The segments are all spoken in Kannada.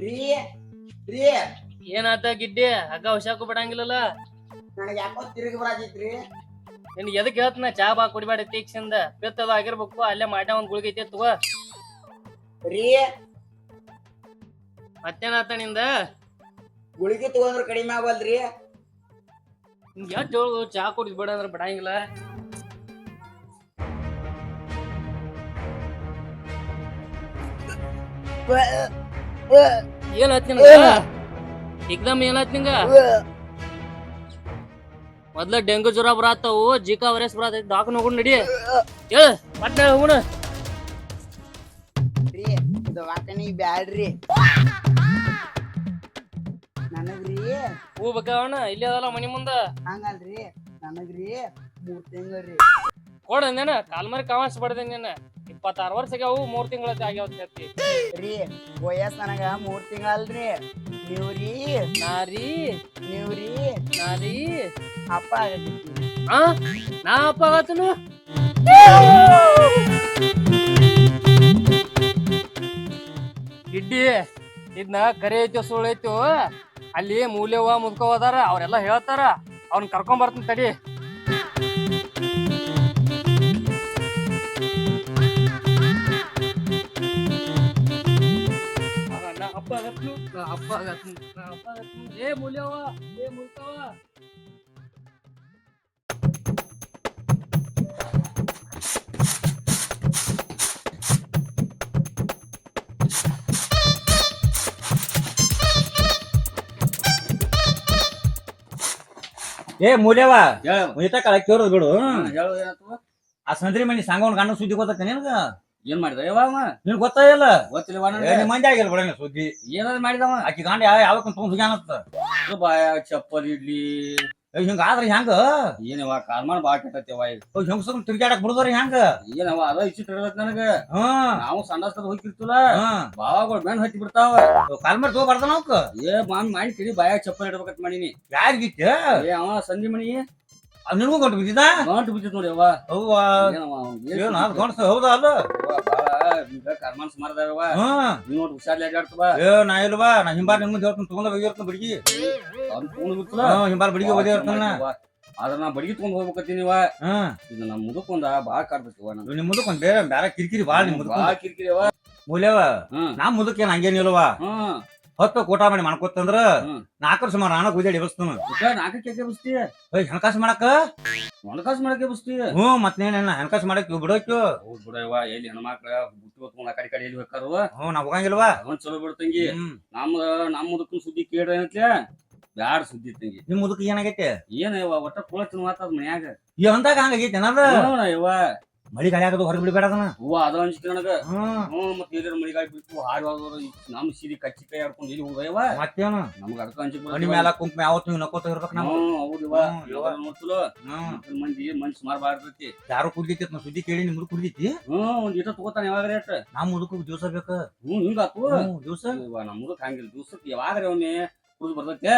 ರೀ ರೀ. ಏನಾತ ಗಿಡ್ಡಿ? ಹಗ್ಗ ಹುಷಾಕು ಬಿಡಂಗಿಲ್ಲಲ್ಲ? ನನಗೆ ಯಾಕೋ ತಿರುಗಿ ಬರಾತೈತ್ರಿ. ನಿನ್ ಎದಕ್ ಹೇಳ್ತನ ಚಾ ಬಾ ಕುಡಿಬೇಡ ತೀಕ್ಷಿಂದ. ಬಿತ್ತದ ಆಗಿರ್ಬೇಕು ಅಲ್ಲೇ ಮಾಡ್ಯ ಒಂದ್ ಗುಳಿಗೆ ಐತಿ ತಗೋ. ರೀ. ಮತ್ತೇನಾತ ನಿಂದ? ಗುಳಿಗೆ ತಗೊಂಡ್ರ ಕಡಿಮೆ ಆಗವಲ್ರಿ ಎಷ್ಟು ಚಾ ಕುಡಿದ್ ಬಿಡ ಅಂದ್ರ ಬಿಡಂಗಿಲ್ಲ. ಏನಾತ್ ನಿಂಗ ಏಕ್ದಮ್ ಏನಾತ್ ನಿಂಗ ಮೊದ್ಲ ಡೆಂಗು ಜ್ವರ ಬರಾತಾವು ಜಿಕಾ ವೈರಸ್ ಬರಾತೈತಿ ಡಾಕ್ಟರ್ ನೋಡ್ ನಡಿ. ಹೇಳ ಪಟ್ನ ಹೋಗುಣ. ದವಾಖಾನಿ ಬ್ಯಾಡ್ರಿ. ನನಗ್ರಿ. ಹೂ ಬೇಕಾವಣ ಇಲ್ಲೇ ಅದಲ್ಲ ಮನಿ ಮುಂದ. ಹಂಗಲ್ರಿ ನನಗ್ರಿ ಮೂರ್ ತಿಂಗಳ್ರಿ ಕೊಡ ಅಂದೇನ ಕಾಲ್ಮರಿ ಕವಾಸ್ ಬಡ್ದೆ ನೀನ ಇಪ್ಪತ್ತಾರು ವರ್ಷ ಆಗ್ಯಾವು ಮೂರ್ ತಿಂಗಳ ಆಗ್ಯಾವ ರೀ ವಯಸ್ ನನಗ ಮೂರ್ ತಿಂಗಳಲ್ರಿ ನೀವ್ರಿ ನಾರಿ ನೀವ್ರಿ ನಾರಿ ಅಪ್ಪ ಆ ನಾ ಅಪ್ಪ ಆಗತ್ತನು? ಇಡ್ಡಿ ಇದನ್ನ ಕರೆ ಐತಿ ಸುಳ್ಳು ಐತೋ ಅಲ್ಲಿ ಮೂಲ್ಯವ ಮುದ್ಕವ ಹೋದಾರ ಅವ್ರೆಲ್ಲ ಹೇಳ್ತಾರ. ಅವ್ನ ಕರ್ಕೊಂಡ್ ಬರ್ತೀನಿ ತಡಿ. ಆಗತ್ನು ನಾ ಅಪ್ಪ ಆಗತ್ನು ನಾ ಅಪ್ಪ ಆಗತ್ನು ಏ ಮೂಲ್ಯವ ಏ ಮುಲ್ಕವ ಏ ಮೂಲ್ಯವ ಹೇಳ ಮುಗಿತ ಕೇಳೋದು ಬಿಡು ಆ ಸಂದ್ರಿ ಮನಿ ಸಂಗವನ್ ಗಂಡ ಸುದ್ದಿ ಗೊತ್ತೈತೆ ನಿನಗ? ಏನ್ ಮಾಡಿದ? ಯಾವಾಗ ನಿನ್ ಗೊತ್ತಾಯಿಲ್ಲ ಗೊತ್ತಿಲ್ಲ ಮಂದಿ ಆಗಿಲ್ಲ ಬಿಡ ಸುದ್ದಿ. ಏನಾದ್ರು ಮಾಡಿದವ? ಆಕಿ ಗಂಡ ಯಾವ ಯಾವ ಸುಗ್ಯಾನತ್ತ ಬಾಯ ಚಪ್ಪಲ್ ಇಡ್ಲಿ. ಹಿಂಗ ಆದ್ರ ಹೆಂಗ? ಏನವ ಕಾಲ್ಮಾನ್ ಬಾಳ ಕೆಟ್ಟತ್ತವ ಈಗ ಹೆಂಗಸರು ತಿರ್ಗಾಡಕ್ ಬಿಡದ್ರಿ ಹೆಂಗ? ಏನವ ಅದ ಇಚ್ಚಿ ತಿರ್ಗತ್ ನನಗ. ಹ್ಮ್ ನಾವು ಸಣ್ಣ ಹೋಗಿರ್ತಿಲ್ಲ ಹ್ಮ್ ಬಾವಾಗಳು ಮೇನ್ ಹತ್ತಿ ಬಿಡ್ತಾವ. ಕಾಲ್ಮಾರ್ ತಗೋಬಾರ್ದ ನಾವ್ಕ? ಏ ಮಾನ್ ಮಾಡಿ ತಿಳಿ ಬಾಯಾಗ ಚಪ್ಪಲ್ ಇಡ್ಬೇಕಂತ ಮಾಡೀನಿ. ಯಾರಿಗಿತ್ತ ಏ ಅವ ಸಂಜೆ ಮಣಿ ನಿನಗೂ ಕೊಟ್ಟು ಬಿದ್ದಿದ ಗಂಟು ಬಿದ್ದಿತ್ ನೋಡಿ ಅವ್ವ. ಅವ್ವ. ಏನ್ ಅದ್ ಹೌದಾ ಅಲ್ಲ ಬಾಳ ಈಗ ಕರ್ಮಾನ್ ಹ್ಮ್. ನೀವ್ ನೋಡಿ ಹುಷಾರ್ಲಿ ಅಡ್ಡಾಡ್ತವ ಏ ನಾ ಇಲ್ವ ನಾ ಹಿಂಬಾರ್ ನಿಮ್ಮ ಹೇಳ್ತೀನಿ ತಗೊಂಡ ಹೋಗಿರ್ತೀನಿ ಬಡಿಗಿ. ಅವ್ನ್ ತಗೊಂಡ್ ಹ್ಮ್ ಹಿಂಬಾರ್ ಬಡಿಗಿ ಓದಿ ಇರ್ತಾನ ಆದ್ರ ನಾ ಬಡಗಿ ತಗೊಂಡ್ ಹೋಗ್ಬೇಕತ್ತೀನಿವ ಇದು ನಮ್ಮ ಮುದಕ್ಕೊಂದ ಬಾಳ ಕಾಡ್ತೈತಿವ ನಂಗೆ. ನಿಮ್ ಮುಂದಕ್ಕೆ ಒಂದ್ ಬೇರೆ ಬೇರೆ ಕಿರಿಕಿರಿ ಬಾಳ ನಿಮ್ ಬಾಳ ಮುಂದಕ್ಕೆ ಕಿರಿಕಿರಿ ಮೂಲ್ಯವ ನಾ ಮುಂದಕ್ಕೆ ಹಂಗೇನಿಲ್ವಾ ಹ್ಮ್. ಹೊತ್ತು ಕೋಟ ಮಾಡಿ ಮಾಡ್ಕೊತಂದ್ರ ಹ್ಮ್. ನಾಲ್ಕರ ಸುಮಾರು ನಾನ ಗುಜಾಡಿ ಬಸ್ತಾನ ನಾಲ್ಕಕ್ಕೆ ನಾಲ್ಕು ಕೇಕೆ ಬಸ್ತಿ ಏಯ್ ಹಣಕಾಸು ಮಾಡಕ? ಹಣಕಾಸು ಮಾಡಕ್ಕೆ ಬಸ್ತಿ ಹ್ಞೂ ಮತ್ತೇನ ಹಣಕಾಸು ಮಾಡಕ್ ಬಿಡೋಕ್ಕು ಹೌದ್ ಬಿಡವ ಎಲ್ಲಿ ಹೆಣ್ಮಕ್ಳ ಬುಟ್ಟಿ ಹೊತ್ಕೊಂಡ್ ಆ ಕಡೆ ಕಡೆ ಎಲ್ಲಿ ಹೋಗ್ತಾರವ ಹ್ಞೂ ನಾವು ಹೋಗಂಗಿಲ್ವಾ? ಅವನ್ ಚಲೋ ಬಿಡ್ತಂಗಿ ನಮ್ಮ ನಮ್ಮ ಮುದಕ್ಕನ ಸುದ್ದಿ ಕೇಳ್ರ ಏನತ್ಲೆ? ಬ್ಯಾಡ ಸುದ್ದಿ ತಂಗಿ. ನಿಮ್ ಮುದಕ್ ಏನಾಗೈತೆ? ಏನಯ್ಯವ ಒಟ್ಟ ಕುಳತಿನ ಮಾತಾದ್ ಮನ್ಯಾಗ. ಈ ಹಂದಾಗ ಹಂಗಾಗೈತೆ ಏನದ ಯವ್ವ ಮಳಿ ಗಾಳಿ ಆಗದು ಹೊರಗೆ ಬಿಡಬೇಡ ಅದನ್ನ. ಹೂವ ಅದ ಅನ್ಸಿಕೆ ನನಗ. ಹ್ಮ್ ಹ್ಞೂ ಮತ್ತೆ ಎಲ್ಲರ ಮಳಿಗಾಯಿ ಬಿಟ್ಟು ಹಾರಿ ಹೋದವ್ರು ನಮ್ಮ ಸಿರಿ ಕಚ್ಚಿ ಕೈ ಆಡ್ಕೊಂಡು ಇಲ್ಲಿ ಹೋಗವ ಮತ್ತೇನು? ನಮ್ಗ ಅಡ್ಕ ಅಂಚಿ ಮನಿ ಮ್ಯಾಲ ಕುಂಕುಮ ಯಾವತ್ತು ನೀವು ನಕ್ಕೋತ ಇರ್ಬೇಕು ನಾವು? ಹ್ಞೂ ಹೌದಿವ ಹ್ಮ್, ಯವ್ವ. ನೋಡ್ತಲೋ ಹ್ಮ್ ಮಂದಿ ಮನ್ಸು ಬಾರ್ತೈತಿ ಯಾರು ಕುಡ್ದೈತಿ ನಾ ಸುದ್ದಿ ಕೇಳಿ ನಿಮ್ದು ಕುಡ್ದೈತಿ ಹ್ಞೂ ಒಂದ್ ಇಟ ತಗೋತಾನ ಯಾವಾಗ ರೇಟ್ ನಮ್ಮ ಮುದಕ್ ದಿವಸ ಬೇಕ. ಹ್ಞೂ ಹಿಂಗಾತು ಹ್ಞೂ ದಿವಸ? ಇವ ನಮ್ಮ ಮುದಕ್ ಹಂಗಿಲ್ಲ ದಿವ್ಸಕ್ಕೆ ಯಾವಾಗ ಅವನೇ ಕುಡಿದು ಬರ್ತೈತೆ.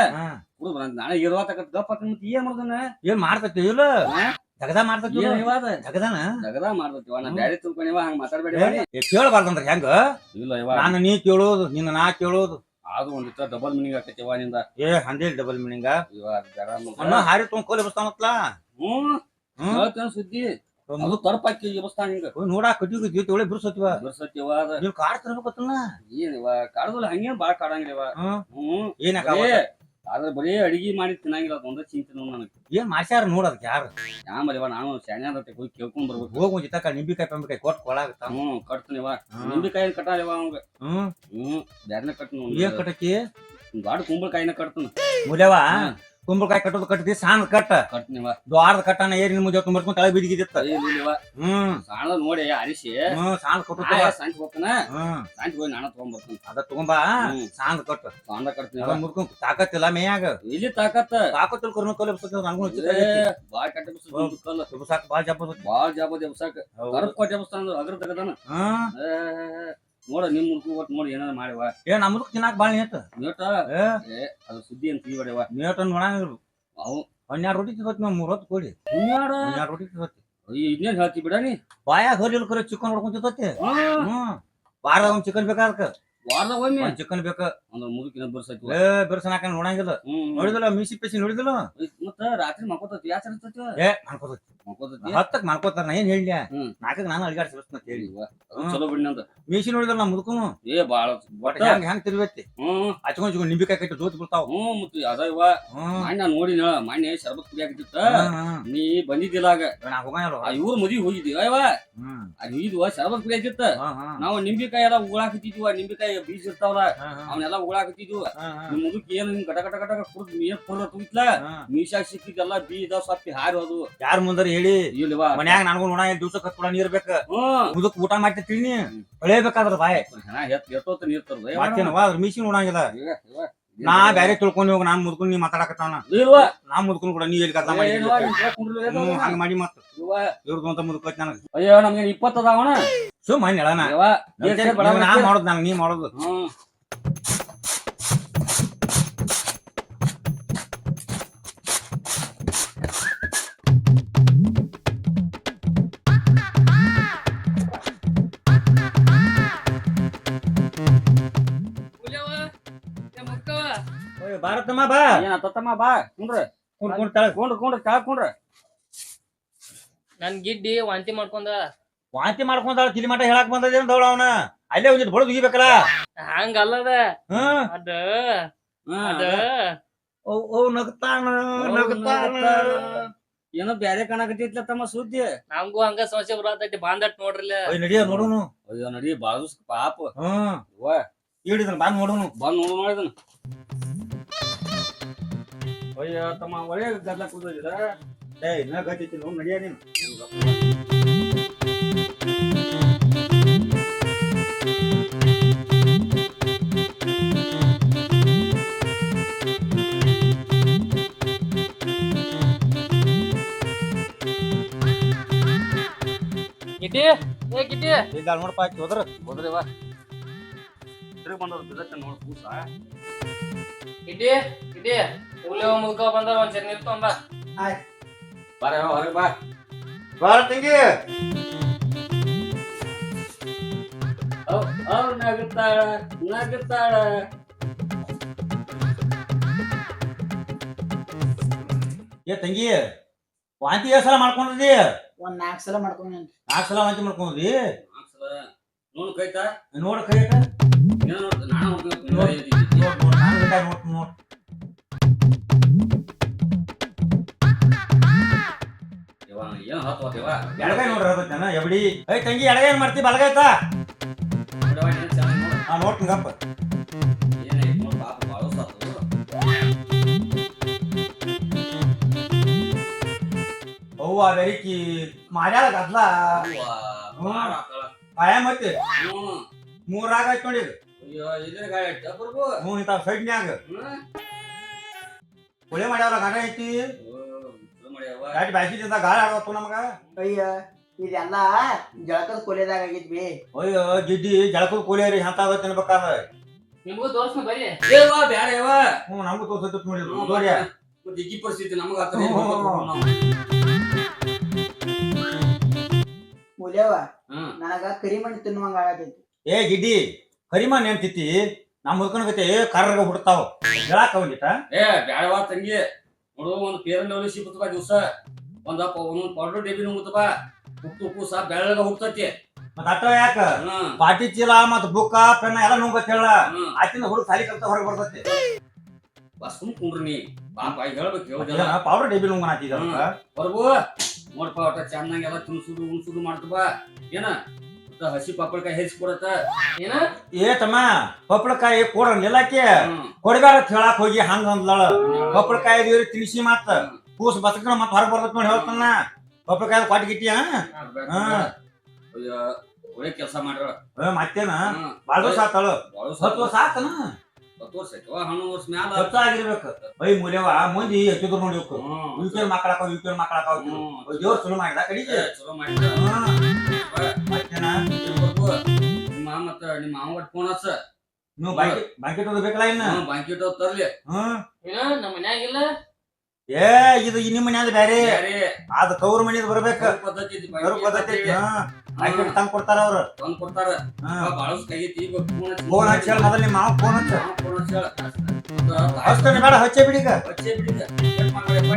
ಕುಡಿದು ಬರ ನಾಳೆ ಇರುವ ತಕ್ಕ ಗಪ್ಪ ಮತ್ತೆ ಏನ್ ಮಾಡ್ದಾನ ಏನ್ ಮಾಡ್ತೈತಿ ಇಲ್ಲ? ಹಾ? ಜಗದ ಮಾಡ್ತೈತಿ ಜಗದಾನ ಜಗದ ಮಾಡ್ದೈತಿವ ನಾ. ಬ್ಯಾರೆ ತಿಳ್ಕೊಂಡಿವ ಹಂಗ ಮಾತಾಡ್ಬೇಡಿ ಕೇಳಬಾರ್ದಂದ್ರ ಹೆಂಗ? ಇಲ್ಲ ನಾನು ನೀ ಕೇಳೋದು ನಿನ್ನ ನಾ ಕೇಳೋದು. ಅದು ಒಂದಿತ್ತ ಡಬಲ್ ಮೀನಿಂಗ್ನಿಂದ. ಏ ಹಂದೇಲ್ ಡಬಲ್ ಮೀನಿಂಗ ಇವ ಜರ ಅಣ್ಣ ಹಾರಿ ತೊಗೊಂಡ್ ಕೋಲಿ ಬಸ್ತಾನತ್ಲ ಹ್ಮ್. ಹೇಳ್ತೇನ ಸುದ್ದಿ. ಅದು ತರಪಾಕಿ ಎಬಸ್ತಾನ ಹಿಂಗ. ನೋಡಾ ಕಟ್ಟಿಗೆ ಜೊತೆ ಒಳ್ಳೆ ಬಿರ್ಸತ್ವ ಬಿರ್ಸತ್ತಿವ ಅದ. ನೀವ್ ಕಾಡ್ ತರ್ಬೇಕತ್ತಲ್ಲ ಏನಿವ ಕಾಡದಲ್ಲ ಹಂಗೇನ್ ಬಾಳ ಕಾಡಂಗಿಲ್ಲ ಹ್ಮ್. ಹ್ಮ್. ಏನಾಕ ಬರೇ. ಆದ್ರ ಬರೀ ಅಡಿಗೆ ಮಾಡಿ ತಿನ್ನಂಗಿಲ್ಲ ಅದು ಒಂದ ಚಿಂತೆ ನನಗೆ. ಏನ್ ಮಾಡ್ಸ್ಯಾರ ನೋಡ್ ಅದಕ್ಕೆ ಯಾರು? ಆಮೇಲೆ ನಾನು ಶಾಣ್ಯ ಅದಕ್ಕೆ ಹೋಗಿ ಕೇಳ್ಕೊಂಡ್ ಬರ್ಬೇಕು. ಹೋಗ್ ಒಂದ್ ಜಿತಕ ನಿಂಬಿಕಾಯಿ ಪಂಬಿಕಾಯಿ ಕೊಟ್ಟು ಕೊಳಾಗತ್ತ ಹ್ಞೂ ಕಟ್ತನಿವ. ನಿಂಬಿಕಾಯಿ ಕಟ್ಟಾಲಿವ ಅವಂಗ? ಹ್ಮ್ ಹ್ಮ್ ಬ್ಯಾರ್ನ ಕಟ್ಟನು ಏನ್ ಕಟ್ಟಕಿ ಗಾಡ್ ಕುಂಬಳಕಾಯಿನ ಕಟ್ತಾನ. ಮುಲ್ಯವ ಹ್ಮ್. ಕುಂಬಳಕಾಯಿ ಕಟ್ಟೋದು ಕಟ್ಟತಿ ಸಾಂದ್ ಕಟ್ಟ. ಕಟ್ನಿವ ದ್ವಾರದ ಕಟ್ಟನ ಏರಿ ನಿಮ್ಮ ಜೊತೆ ತುಂಬಿರ್ಕೊಂಡ್ ತಲೆ ಬಿಡಿಗಿದಿತ್ತ ಇಲ್ಲಿವ ಹ್ಮ್. ಸಾಣದ ನೋಡಿ ಅರಿಸಿ ಹ್ಮ್ ಸಾಂದ್ ಕಟ್ಟು ಸಂಜೆ ಹೋಗ್ತಾನ ಸಂಜೆ ಹೋಗಿ ನಾನು ತಗೊಂಡ್ಬರ್ತಾನ ಅದ ತಗೊಂಬಾ. ಸಾಂದ್ ಕಟ್ಟ. ಸಾಂದ ಕಟ್ತೀನಿವ ಅದ ಮುರ್ಕೊಂಡ್ ತಾಕತ್ತಿಲ್ಲ ಮೇಯಾಗ. ಇಲ್ಲಿ ತಾಕತ್ತ. ತಾಕತ್ ತಿಳ್ಕೊರ್ನ ಕೊಲೆ ಬರ್ತದ ನಂಗೂ ಬಾಳ್ ಕಟ್ಟ ಕಲ್ಲ. ಸಾಕ್ ಬಾಳ ಜಾಬ ಬಾಳ ಜಾಬ ದೇವಸಾಕ ಕರ್ಪ್ ಕೊಟ್ಟ ಅಗ್ರ ತಗದಾನ. ಹ್ಮ್. ನೋಡ ನಿಮ್ ಮುಡ್ಕು ಒಟ್ಟು ನೋಡಿ ಏನಾರ ಮಾಡಿವ ಏ ನಮ್ದು ತಿನ್ನಾಕ ಬಾಳ ನೇತ ನೇಟ? ಏ. ಅದು ಸುದ್ದಿ ಅಂತ ತಿಳಿಬೇಡವ ನೇಟ ನೋಡಂಗಿಲ್ಲ ಅವು. ಹನ್ನೆರಡು ರೊಟ್ಟಿ ತಿಂದತಿ ನಾವು ಮೂರ್ ಹೊತ್ತು ಕೊಡಿ ಹನ್ನೆರಡು? ಹನ್ನೆರಡು ರೊಟ್ಟಿ ತಿಂದತಿ ಇನ್ನೇನ್ ಹೇಳ್ತಿ ಬಿಡ ನೀ? ಬಾಯಾಗ ಹೊರಿಲ್ ಕರೆ ಚಿಕನ್ ಹೊಡ್ಕೊಂತಿರ್ತತಿ ಹ್ಮ್. ಹ್ಮ್. ವಾರದಾಗ ಒಂದ್ ಚಿಕನ್ ಬೇಕಾದಕ್ಕ ವಾರದಾಗ ಒಮ್ಮೆ? ಚಿಕನ್ ಬೇಕ? ಅಂದ್ರ ಮುದುಕಿನ ಬರ್ಸೈತಿ ಏ ಬಿರ್ಸನಾಕ ನೋಡಂಗಿಲ್ಲ. ಹ್ಮ್. ನೋಡಿದಿಲ್ಲ ಮೀಸಿ ಪೇಸಿ ನೋಡಿದಲ್ಲ ಮತ್ತ ರಾತ್ರಿ ಮಕ್ಕೋತತಿ ಅನ್ಸತಿ ಏ ಮಾಡ್ಕೋತೈತಿ ಹತ್ತಕ್ ಮಾಡ್ಕೋತಾರ ನಾ ಏನ್ ಹೇಳಿ ಹ್ಮ್. ನಾಲ್ಕಕ್ ನಾನು ಅಲ್ಗಾಡ್ ಅಂತ ಹೇಳಿ. ಅದು ಚಲೋ ಬಿಡಿ ನಂದ. ಮೀಸಿ ನೋಡಿದಿಲ್ಲ ನಾ ಮುದುಕನು? ಏ ಬಾಳ ಒಟ್ಟ. ಹೆಂಗ್ ಹೆಂಗ್ ತಿರ್ಗೈತಿ ಹ್ಮ್. ಹಚ್ಕೊಂಡ್ ಚಿಕೊಂಡ್ ನಿಂಬಿಕಾಯಿ ಕಟ್ಟಿ ಜೋತ್ ಬಿಡ್ತಾವ. ಹ್ಮ್ ಅದಾವ ಅದ ಇವ. ಹ್ಮ್. ಮಾನ್ಯ ನಾ ನೋಡಿ ಮಾನ್ಯ ಶರಬತ್ ಕುಡಿಯಾಕತ್ತಿತ್ತ ಹ್ಮ್, ಹ್ಮ್. ನೀ ಬಂದಿದ್ದಿಲ್ಲ ಆಗ. ನಾ ಆ ಇವ್ರ ಮದ್ವಿ ಹೋಗಿದ್ವಿ ಅಯ್ಯವ ಹ್ಮ್. ಹೋಗಿದ್ವ ಶರಬತ್ ಕುಡಿಯಾಕಿತ್ತ ಹ್ಮ್, ಹ್ಮ್, ನಾವು ನಿಂಬಿಕಾಯಿ ಎಲ್ಲ ಉಳಾಕತ್ತಿದ್ವ ನಿಂಬಿಕಾಯಿ ಬೀಜ ಇರ್ತಾವಲ್ಲ ಹ್ಮ್, ಹ್ಮ್, ಅವನ್ನೆಲ್ಲ ಉಗುಳಾಕತ್ತಿದ್ವು ಹ್ಮ್, ಹ್ಮ್, ನಿಮ್ ಮುದುಕ್ ಏನು ಹಿಂಗ್ ಗಟ ಗಟ ಗಟ ಕುಡ್ದು ನೀರ್ ಕುಡ್ದ ತುಗಿತ್ಲ ಹ್ಮ್. ಮೀಸಾಕ್ ಸಿಕ್ಕಿದ್ದೆಲ್ಲ ಬೀಜ ಸೊಪ್ಪಿ ಹಾರಿ ಅದು ಯಾರ್ ಮುಂದರ ಹೇಳಿ. ಮನ್ಯಾಗ ನನಗೂ ನೋಡ ದಿವ್ಸಕ್ಕೆ ಹತ್ತು ಕೂಡ ನೀರ್ ಬೇಕ. ಮುದಕ್ ಊಟ ಮಾಡ್ತಿ ತಿಳಿ ಹೊಳೆಬೇಕಾದ್ರ ಬಾಯ್. ನೀರ್ ಮಿಷಿನ್ ಮತ್ತೇನವ ಅದ್ರ ಮೀಸಿ ನೋಡಂಗಿಲ್ಲ ನಾ ಬ್ಯಾರೆ ತಿಳ್ಕೊಂಡ್ ಹೋಗ ನಾನ್ ಮುದ್ಕೊಂಡ್ ನೀ ಮಾತಾಡಕತ್ತಾನ ನಾ ಮುದ್ಕೊಂಡ್ ಕೂಡ ನೀ ಎಲ್ಲಿ ಕರ್ತ ಮಾಡಿ ಹಂಗ ಮಾಡಿ ಮತ್ತ? ಇವ್ರದ್ದು ಅಂತ ಮುದ್ಕೋತ್ ನನಗ. ಅಯ್ಯೋ ನಮ್ಗೆ ಇಪ್ಪತ್ತು ಅದಾವಣ ಸುಮ್ಮನೆ ಹೇಳಣ. ನಾ ಸೇರ್. ನಂಗೆ ನೀ ಮಾಡೋದು. ಹ್ಮ್ ಭಾರತಮ್ಮ ಬಾ. ಏನ್ ಆತತ್ತಮ್ಮ ಬಾ ಕುಂಡ್ರ ಕುಂಡ್ ಕುಂಡ್ ತಳ. ಕುಂಡ್ರ ಕುಂಡ್ರ ತಳ ಕುಂಡ್ರ. ನನ್ ಗಿಡ್ಡಿ ವಾಂತಿ ಮಾಡ್ಕೊಂಡ. ವಾಂತಿ ಮಾಡ್ಕೊಂಡ ತಿಳಿ ಮಠ ಹೇಳಕ್ ಬಂದದೇನ್ ದೌಳ ಅವನ? ಅಲ್ಲೇ ಒಂದಿಟ್ಟು ಬಡದು ಉಗಿಬೇಕಲ್ಲ? ಹಂಗಲ್ಲದ. ಅದ. ಅದ. ಓ ಓ ನಗ್ತಾನ ನಗ್ತಾನ. ಏನೋ ಬ್ಯಾರೆ ಕಾಣಕತ್ತಿತ್ಲ ತಮ್ಮ ಸುದ್ದಿ. ನಮ್ಗೂ ಹಂಗ ಸಮಸ್ಯೆ ಬರತೈತಿ ಬಾಂದಟ್ ನೋಡ್ರಿಲ್ಲ. ಓಯ್ ನಡಿಯ ನೋಡೋನು. ಅಯ್ಯೋ ನಡಿ ಬಾಜು ಪಾಪ. ಹ್ಮ್. ಹೇಳಿದನ್ ಬಂದ್ ನೋಡುನು. ಬಂದ್ ನೋಡ್ ಮಾಡಿದನ ಅಯ್ಯ ತಮ್ಮ ಒಳ್ಳೆ ಗದ್ಲ ಏ ಇನ್ನ ಗತಿ ನೋಡ್ ನಡಿಯ ನೀನು. ಗಿಡ್ಡಿ ಏ ಗಿಟ್ಟಿ ಇಲ್ಲ ನೋಡಪ್ಪ ಆಕಿ ಹೋದ್ರ. ಹೋದ್ರಿವ ತಿರುಗಿ ಬಂದದ ಬಿದ್ದತ್ತ ನೋಡ್ ಕೂಸ ಗಿಟ್ಟಿ ಗಿಡ್ಡಿ. ಮೂಲೆ ಮುದುಕ ಬಂದಾರ ಒಂದ್ ಜನ ಇರ್ತಂಬ ಬರ ಹೊರಗೆ ಬಾ. ಬಾಳ ತಂಗಿ. ಅವ್ರು ನಗುತ್ತಾಳ ನಗುತ್ತಾಳ. ಏ ತಂಗಿ ವಾಂತಿ ಎಷ್ಟು ಸಲ ಮಾಡ್ಕೊಂಡ್ರಿ ಒಂದ್ ನಾಲ್ಕು ಸಲ ಮಾಡ್ಕೊಂಡ್ ನಾಲ್ಕು ಸಲ ವಾಂತಿ ಮಾಡ್ಕೊಂಡ್ರಿ ನೋಡು ಕೈತಾ. ನೋಡು ಕೈ ಇಟ್ಟ. ಏನೋ ನೋಡ್ತ ನಾನು ನೋಡ್. ಎಬಡಿ ಐ ತಂಗಿ, ಎಡಗೈ ಏನ್ ಮಾಡ್ತಿ? ಬಲಗೈತಾ? ನಾ ನೋಡ್ತೀನಿ ಗಪ್ಪ ಅವ್ವ, ಬೆರಿಕಿ, ಮಾಡ್ಯಾಳ ಗದ್ಲ. ಕಾಯ ಮತ್ತೆ? ಮೂರಾಗ ಆಯ್ತು ನೋಡಿ ಹ್ಞೂ ಇಂಥ ಐತಿ? ಬ್ಯಾಸಿದಿಂದ ಗಾಳಿ ಆಡವತ್ತು ನಮಗ? ಅಯ್ಯ. ಇದೆಲ್ಲ ಜಳಕದ ಕೊಲೆದಾಗ ಆಗೈತಿ ಅಯ್ಯೋ ಜಿಡ್ಡಿ ಜಳಕದ ಕೂಲಿಯರಿ ಅಂತ ಆಗತ್ತೆ ಅನ್ಬೇಕಾದ? ನಿಮ್ಗೂ ತೋರ್ಸ್ನ ಬರ್ರಿ. ಏವಾ ಬ್ಯಾಡ ಯವ್ವ. ಹ್ಞೂ ನಮಗೂ ತೋರ್ಸತ್ ನೋಡಿದ್ರು. ನೋಡಿ ನೋಡ್ಯ ಪರಿಸ್ಥಿತಿ ನಮಗ ಆತರ ಹ್ಮ್ ನನಗ ಕರಿಮಣ್ ತಿನ್ನುವಂಗ ಆಗತೈತಿ. ಏ ಗಿಡ್ಡಿ ಕರಿಮಾನ್ ನೆನ್ತಿತಿ ನಮ್ಮ ಹುಡ್ಕನ ಗತಿ ಕರ್ರಗ ಹುಡ್ತಾವ. ಹೇಳಾಕ ಒಂದಿಟ ಏ ಬ್ಯಾಡವಾ ತಂಗಿ. ನೋಡು ಒಂದು ಪೇರನ್ ಲವ್ಲಿ ಸಿಗುತ್ತಪ್ಪ ದಿವಸ. ಒಂದಪ್ಪ ಒಂದೊಂದು ಪೌಡರ್ ಡೇಬಿ ನುಂಗುತ್ತಪ್ಪ ಉಪ್ಪು ಉಪ್ಪು ಸಹ ಬೆಳ್ಳಗ ಹುಟ್ಟತಿ ಮತ್ತ ಅಟ್ಟ ಯಾಕ? ಹ್ಮ್ ಪಾಟಿ ಚೀಲ ಮತ್ತ ಬುಕ್ಕ ಪೆನ್ನ ಎಲ್ಲ ನುಂಗತ್ ಹೇಳ. ಹ್ಮ್ ಆಕಿನ ಹುಡುಗ ಸಾಲಿ ಕಲ್ತ ಹೊರಗೆ ಬರ್ತೈತಿ. ಬಸ್ ಸುಮ್ ಕುಂಡ್ರಿ ನೀ. ಪಾಪ ಈಗ ಹೇಳ್ಬೇಕು ಹೇಳ್ದಲ್ಲ. ಪೌಡರ್ ಡೇಬಿ ನುಂಗನ ಹಾಕಿದ ಹೊರಗು ನೋಡ್ಪ ಒಟ್ಟ ಚೆನ್ನಾಗಿ ಎಲ್ಲ ತಿನ್ಸುದು ಉಣ್ಸುದು ಮಾಡ್ತಪ್ಪ ಏನ? ಮತ್ತ ಹಸಿ ಪಪ್ಪಳಕಾಯಿ ಹೆರಿಸಿ ಕೊಡತ್ತ. ಏನ? ಏ ತಮ್ಮ ಪಪ್ಪಳಕಾಯಿ ಕೊಡ ನಿಲ್ಲಕ್ಕೆ ಹ್ಮ್. ಹೇಳಾಕ್ ಹೋಗಿ ಹಂಗ ಅಂದ್ಲಳ ಪಪ್ಪಳಕಾಯಿ ತಿಳಿಸಿ ತಿನ್ಸಿ ಮತ್ತ ಕೂಸ್ ಬಸಕನ ಮತ್ತ ಹೊರಗೆ ಬರ್ತೈತಿ ನೋಡಿ ಹೇಳ್ತಾನ ಪಪ್ಪಳಕಾಯಿ ಕೊಟ್ಟು ಗಿಟ್ಟಿಯ? ಒಳ್ಳೆ ಕೆಲಸ ಮಾಡ್ರ. ಮತ್ತೇನ? ಬಾಳ ವರ್ಷ ಆತಾಳ ಹತ್ತು ವರ್ಷ ಆತನ? ಹತ್ತು ವರ್ಷ ಹಣ್ಣು ವರ್ಷ ಮ್ಯಾಲ. ಹತ್ತು ಆಗಿರ್ಬೇಕು. ಐ ಮೂಲೆವ ಮಂದಿ ಎತ್ತಿದ್ರು ನೋಡಿ ಮಕ್ಕಳಾಕ ಯುಕೆ ಮಕ್ಕಳಾಕ ಹ್ಮ್. ದೇವ್ರ ಚಲೋ ಮಾಡಿದ ಕಡಿಗೆ. ಚಲೋ ಮಾಡಿದ. ಮತ್ತೇನ? ನಿಮ್ಮ ಮತ್ತ ನಿಮ್ಮ ಮಾವ ಒಟ್ಟು ಫೋನ್ ಹಚ್ಚ. ನೀವು ಬಾಂಕಿ ಬಾಂಕಿ ಬೇಕಲ್ಲ ಇನ್ನ? ಬಾಂಕಿಟ್ ತರ್ಲಿ. ಹ್ಮ್. ಏನ ನಮ್ಮ ಮನ್ಯಾಗಿಲ್ಲ ಏ ಇದು ನಿಮ್ಮ ಮನ್ಯಾದ ಬ್ಯಾರೆ. ಅದು ತವ್ರ ಮನಿದ್ ಬರ್ಬೇಕ. ಪದ್ಧತಿ ಐತಿ, ಪದ್ಧತಿ ಐತಿ, ಹಾ. ಪ್ಯಾಕೆಟ್ ತಂದ್ ಕೊಡ್ತಾರ ಅವ್ರ. ತಂದ್ ಕೊಡ್ತಾರ. ಹಾ. ಬಾಳಸ್ ಕೈತಿ ಫೋನ್ ಹಚ್ಚಿ. ಹೇಳ ಮೊದಲ ನಿಮ್ಮ ಮಾವ ಫೋನ್ ಹಚ್ಚ. ಫೋನ್ ಹಚ್ಚಿ ಹೇಳ. ಅದ ಹಚ್ತಾನೆ ಬೇಡ ಹಚ್ಚೇ ಬಿಡೀಗ ಹಚ್ಚೇ ಬಿಡಿಗ. ಕಟ್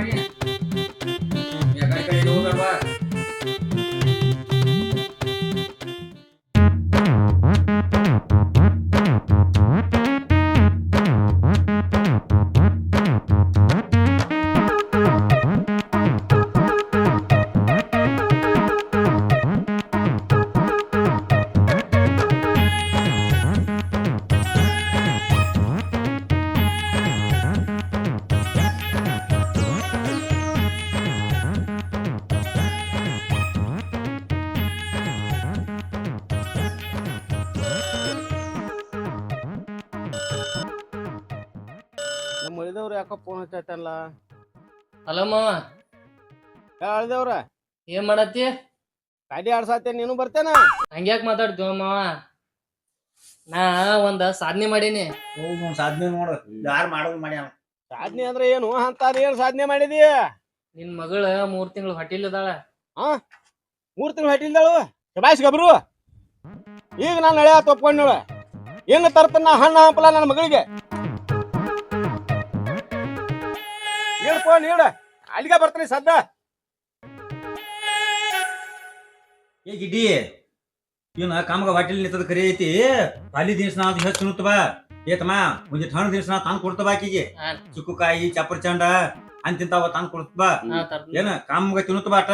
ಯಾಕೋ ಫೋನ್ ಹಚ್ಚೈತಲ್ಲ ಹಲೋ ಮಾವ. ಅಳ್ದೇವ್ರ? ಏನ್ ಮಾಡತ್ತಿ? ಗಾಡಿ ಆಡ್ಸಾತೆ ನೀನು ಬರ್ತೇನ? ಹಂಗ್ಯಾಕ್ ಮಾತಾಡ್ತೀವ ಮಾವ? ನಾ ಒಂದ ಸಾಧನೆ ಮಾಡೀನಿ. ಹೋಗ್ ಸಾಧನೆ ನೋಡು. ಯಾರು ಮಾಡೋದು ಮಾಡ್ಯಾನ? ಸಾಧನೆ ಅಂದ್ರೆ ಏನು? ಅಂತ ಏನ್ ಸಾಧನೆ ಮಾಡಿದಿ? ನಿನ್ ಮಗಳ ಮೂರ್ ತಿಂಗಳು ಹೊಟ್ಟಿಲ್ ಹಾ ಮೂರ್ ತಿಂಗಳು ಹೊಟ್ಟಿಲ್ದಾಳು ಶಬಾಯ್ಸ್ ಗಬ್ರು? ಈಗ ನಾನು ನಳೆ ತಪ್ಕೊಂಡಳ ಏನು ತರ್ತನ ಹಣ್ಣು ಹಂಪಲ ನನ್ನ ಮಗಳಿಗೆ? ನೀಡ್ಕೊ ಹೇಳ ಅಲ್ಲಿಗೆ ಬರ್ತೀನಿ ಸದ್ದ. ಏ ಗಿಡ್ಡಿ ಇವನ ಕಾಮಗ ವಾಟಿಲ್ ನಿಂತದ ಕರಿ ಐತಿ. ಬಾಲಿ ದಿನಸ ನಾವು ಹೆಚ್ಚು ತಿನ್ನುತ್ತವ ಏತಮ್ಮ ಮುಂಜೆ ಹಣ್ಣು ದಿನಸ ನಾ ತಂದ್ ಕೊಡ್ತವ ಆಕಿಗೆ. ಚುಕ್ಕುಕಾಯಿ ಚಪ್ಪರ್ ಚಂಡ ಅಂತಿಂತಾವ ತಂದು ಕೊಡ್ತವ. ಏನ ಕಾಮಗ ತಿನ್ನುತ್ತವ ಆಟ.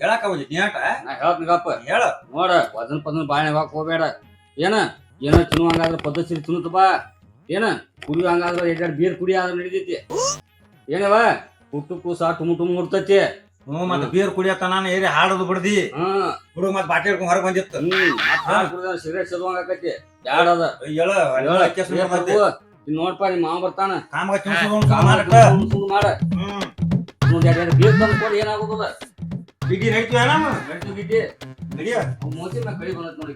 ಹೇಳಕ ಆಟ. ನಾ ಹೇಳ್ತೀನಪ್ಪ ಹೇಳ. ನೋಡ ವಜನ್ ಪದನ್ ಬಾಳೆ ಹಾಕ್ ಹೋಗ್ಬೇಡ. ಏನ ಏನ ತಿನ್ನುವಂಗಾದ್ರ ಪದ್ಧತಿ ತಿನ್ನುತ್ತವ ಬಾ. ಏನ ಕುಡಿ ಹಂಗಾದ್ರ ಎರಡ್ ಬೀರ್ ಕುಡಿ ಆದ್ರ ನಡಿತೈತಿ. ಏನವ? ಹುಟ್ಟು ಕೂಸ ಟುಮು ಟುಮು ಹುಡ್ತತಿ ಹ್ಞೂ ಮತ್ತೆ ಬೀರ್ ಕುಡಿಯತ್ತ ನಾನು ಏರಿ ಹಾಡೋದು ಬಿಡ್ದಿ. ಹ್ಮ್ ಹುಡುಗ ಮತ್ ಬಾಟಿ ಹಿಡ್ಕೊಂಡ್ ಹೊರಗೆ ಬಂದಿತ್ತು. ಸಿಗರೇಟ್ ಸದ್ವಂಗ ಆಕೈತಿ ಯಾಡದ ಹೇಳ ನೋಡ್ಪ ನಿಮ್ಮ ಮಾವ ಬರ್ತಾನ. ಕಾಮಗ ಸುಮ್ನೆ ಮಾಡ. ಹ್ಮ್. ಒಂದ್ ಎರಡು ಬೀರ್ ತಂದು ಕೊಡಿ ಏನಾಗೋದದ? ಗಿಡ್ಡಿ ನಡೀತೀವಿ ಬಿಡಿ ಗಂಟು ಗಿಡ್ಡಿ ನಡಿಯ? ಮೋತಿ ಮ್ಯಾಗ ಕಳಿ ಬಂದತ್ ನೋಡಿ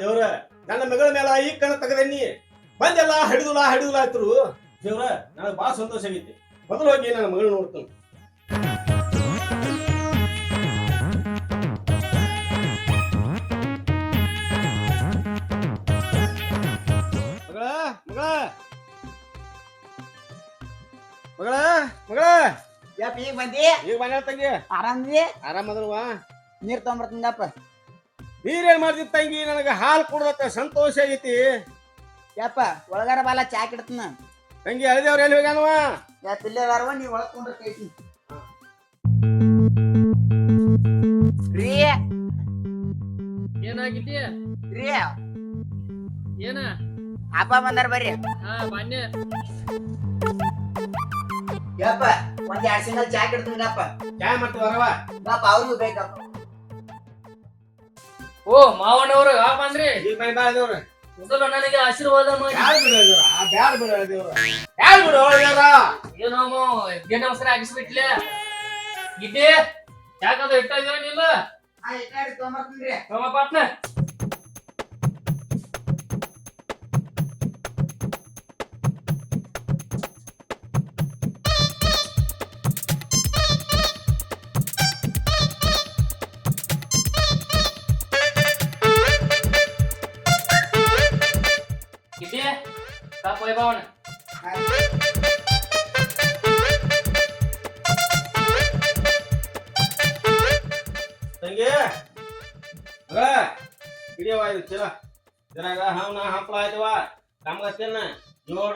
ದೇವ್ರ ನನ್ನ ಮಗಳ ಮೇಲೆ ಈ ಕಣ ತೆಗದನ್ನಿ ಬಂದೆಲ್ಲ ಹಿಡಿದುಲ ಹಿಡಿದುಲ ಆಯ್ತರು ದೇವ್ರ ನನಗೆ ಬಹಳ ಸಂತೋಷ ಆಗೈತಿ. ಮೊದಲು ಹೋಗಿ ನನ್ನ ಮಗಳು ನೋಡ್ತೀನಿ ಮಗಳ ಮಗಳ. ಮಗಳ ಮಗಳ. ಈಗ ಬಂದಿ? ಈಗ ಮನೆ ತಂಗಿ? ಆರಾಮದಿ ಆರಾಮದಲ್ವಾ ನೀರ್ ತೊಗೊಂಬರ್ತೀನಪ್ಪ ನೀರೇನ್ ಮಾಡ್ತಿ ತಂಗಿ? ನನಗೆ ಹಾಲು ಕುಡ್ದತ್ತ ಸಂತೋಷ ಆಗೈತಿ. ಯಪ್ಪ ಒಳಗಾರ ಬಾಲ ಚಾ ಇಡ್ತೀನ ತಂಗಿ ಅಳದೇವ್ರ ಎಲ್ಲಿ ಹೋಗ್ಯಾನವ? ಯಾ ಇಲ್ಲೇ ಅದಾರವ ನೀವ್ ಒಳಗ್ ಕೊಂಡ್ರ ಕೈತಿ. ರೀ. ಏನಾಗಿತಿ ರೀ. ಏನ? ಅಪ್ಪ ಬಂದಾರ ಬರ್ರಿ. ಹಾ ಬನ್ನಿ. ಯಪ್ಪ ಒಂದ್ ಎರಡ್ ಸಿಂಗಲ್ ಚಾ ಇಡ್ತೀನಪ್ಪ ಚಾ ಮಾಡ್ತೀವರವ ಪಾಪ ಅವ್ರಿಗೂ ಬೇಕಪ್ಪ. ಓ ಮಾವನವ್ರು ಯಾವ ಬಂದ್ರಿ? ಈಗ ಬಾ ಮೊದಲು ನನಗೆ ಆಶೀರ್ವಾದ ಮಾಡಿ. ಬ್ಯಾಡ ಬಿಡು ದೇವ್ರ ಬ್ಯಾಡ ಬಿಡೋ ದೇವ್ರ ಬಿಡು ದೇವ್ರ ಏನೋ ಮಾವ ಗೆ ನಮಸ್ಕಾರ ಆಗಿಸ್ಬಿಟ್ಲೆ ಗಿಡ್ಡಿ ಯಾಕಂದ್ರೆ ಇಟ್ಟ ಇದೀನಿಲ್ಲ ತೊಗೊಂಬರ್ತೀನಿ. ಪಾಟ್ನ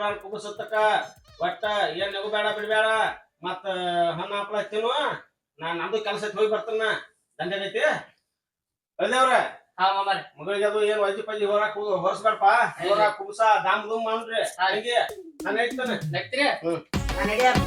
ಜೋರ ಕುಗಸತ್ತಕ ಒಟ್ಟ ಏನ್ ನಗು ಬೇಡ ಬಿಡ್ಬೇಡ ಮತ್ತ ಹಣ್ಣು ಹಪ್ಪಳ ತಿನ್ನುವ ನಾ ನಮ್ದು ಕೆಲಸ ಹೋಗಿ ಬರ್ತಾನ ದಂಡಗೈತಿ ಅಲ್ದೇವ್ರ? ಹಾ ಮಾಮಾರಿ ಮಗಳಿಗೆ ಅದು ಏನ್ ವಜ್ಜಿ ಪಜ್ಜಿ ಹೊರಾಕ್ ಹೊರಸ್ಬೇಡಪ್ಪ. ಹೊರ ಕುಗಸ ದಾಮ್ ದುಮ್ ಮಾಡ್ರಿ ಹಂಗೆ. ನಾನು ಹೇಳ್ತಾನೆ ನಗ್ತೀರಿ? ನಡಿಯಪ್ಪ